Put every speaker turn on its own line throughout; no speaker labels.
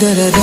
da
da da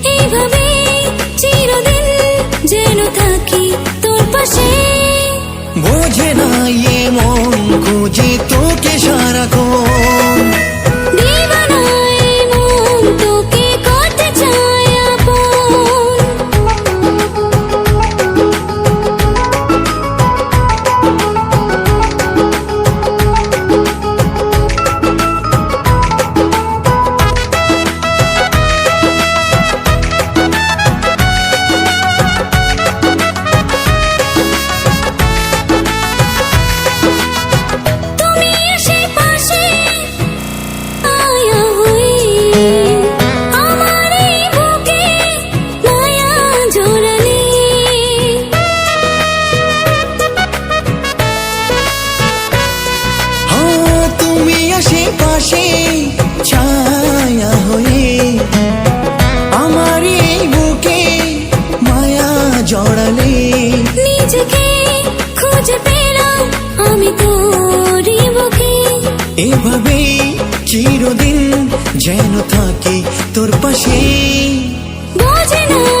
मुझे तो के को
এভাবেই চিরদিন যেন থাকি তোর পাশে।
বোঝে না।